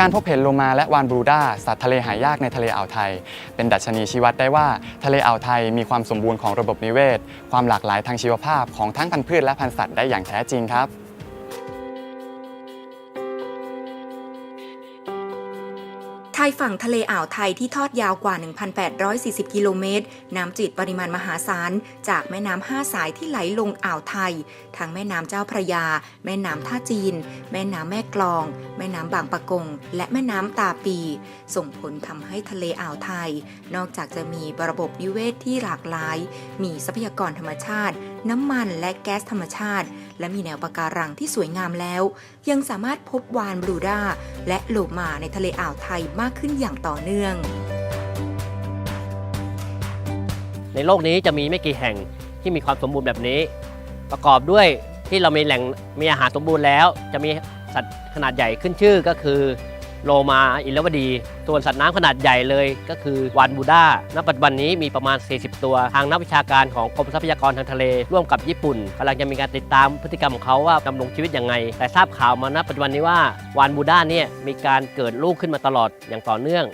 การพบเห็นโลมาและวานบรูด้าสัตว์ทะเลหายากในทะเลอ่าวไทย เป็นดัชนีชี้วัดได้ว่าทะเลอ่าวไทยมีความสมบูรณ์ของระบบนิเวศ ความหลากหลายทางชีวภาพของทั้งพันธุ์พืชและพันธุ์สัตว์ได้อย่างแท้จริงครับ ชายฝั่งทะเลอ่าวไทยที่ทอดยาวกว่า 1,840 กิโลเมตร น้ำจืดปริมาณมหาศาล จากแม่น้ำห้าสายที่ไหลลงอ่าวไทย ทั้งแม่น้ำเจ้าพระยา แม่น้ำท่าจีน แม่น้ำแม่กลอง แม่น้ำบางปะกง และแม่น้ำตาปี ส่งผลทำให้ทะเลอ่าวไทย นอกจากจะมีระบบนิเวศที่หลากหลาย มีทรัพยากรธรรมชาติ น้ำมันและแก๊สธรรมชาติ และมีแนวปะการังที่สวยงามแล้ว ยังสามารถพบวานบลูด้าและโลมาในทะเลอ่าวไทยมากขึ้นอย่างต่อเนื่อง ในโลกนี้จะมีไม่กี่แห่งที่มีความสมบูรณ์แบบนี้ ประกอบด้วยที่เรามีแหล่งมีอาหารสมบูรณ์แล้ว จะมีสัตว์ขนาดใหญ่ขึ้นชื่อก็คือ โลมาอิลวดี ส่วนสัตว์น้ำขนาดใหญ่เลยก็คือวานบูด้า ณ ปัจจุบันนี้มีประมาณ 40 ตัว ทางนักวิชาการของกรมทรัพยากรทางทะเล ร่วมกับญี่ปุ่นกำลังจะมีการติดตามพฤติกรรมของเขาว่าดำรงชีวิตยังไง แต่ทราบข่าวมาณปัจจุบันนี้ว่าวานบูด้าเนี่ยมีการเกิดลูกขึ้นมาตลอดอย่างต่อเนื่อง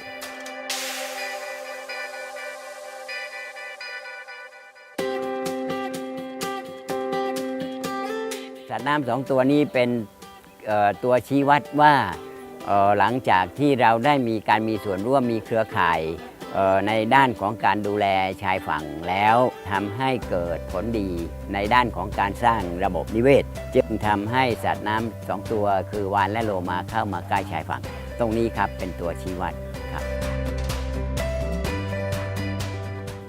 สัตว์น้ำสองตัวนี้เป็นตัวชี้วัดว่า หลังจากที่เราได้มีการมีส่วนร่วมมีเครือข่ายในด้านของการดูแลชายฝั่งแล้วทำให้เกิดผลดีในด้านของการสร้างระบบนิเวศ จึงทำให้สัตว์น้ำสองตัวคือวานและโลมาเข้ามาใกล้ชายฝั่ง ตรงนี้ครับเป็นตัวชี้วัดครับ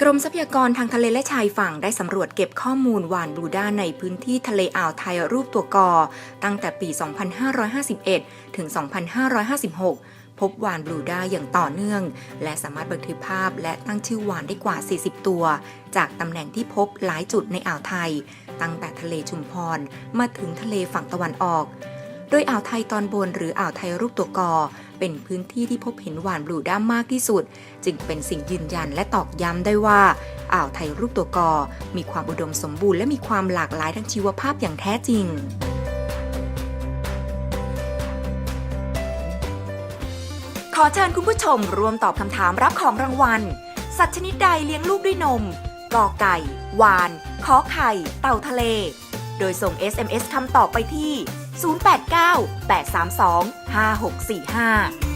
กรมทรัพยากรทางทะเลและชายฝั่งได้สำรวจเก็บข้อมูลวานบลูด้าในพื้นที่ทะเลอ่าวไทยรูปตัวกอ ตั้งแต่ปี 2551 ถึง 2556 พบวานบลูด้าอย่างต่อเนื่อง และสามารถบันทึกภาพและตั้งชื่อวานได้กว่า 40 ตัว จากตำแหน่งที่พบหลายจุดในอ่าวไทย ตั้งแต่ทะเลชุมพรมาถึงทะเลฝั่งตะวันออก โดยอ่าวไทยตอนบนหรืออ่าวไทยรูปตัวกอ เป็นพื้นที่ที่พบเห็นหวานบลูด้ามากที่สุด จึงเป็นสิ่งยืนยันและตอกย้ำได้ว่าอ่าวไทยรูปตัวกอ มีความอุดมสมบูรณ์และมีความหลากหลายทางชีวภาพอย่างแท้จริงขอเชิญคุณผู้ชมร่วมตอบคำถามรับของรางวัล สัตว์ชนิดใดเลี้ยงลูกด้วยนมกอไก่ วาน ขอไข่ เต่าทะเล โดยส่ง SMS คำตอบไปที่ 089 832 5645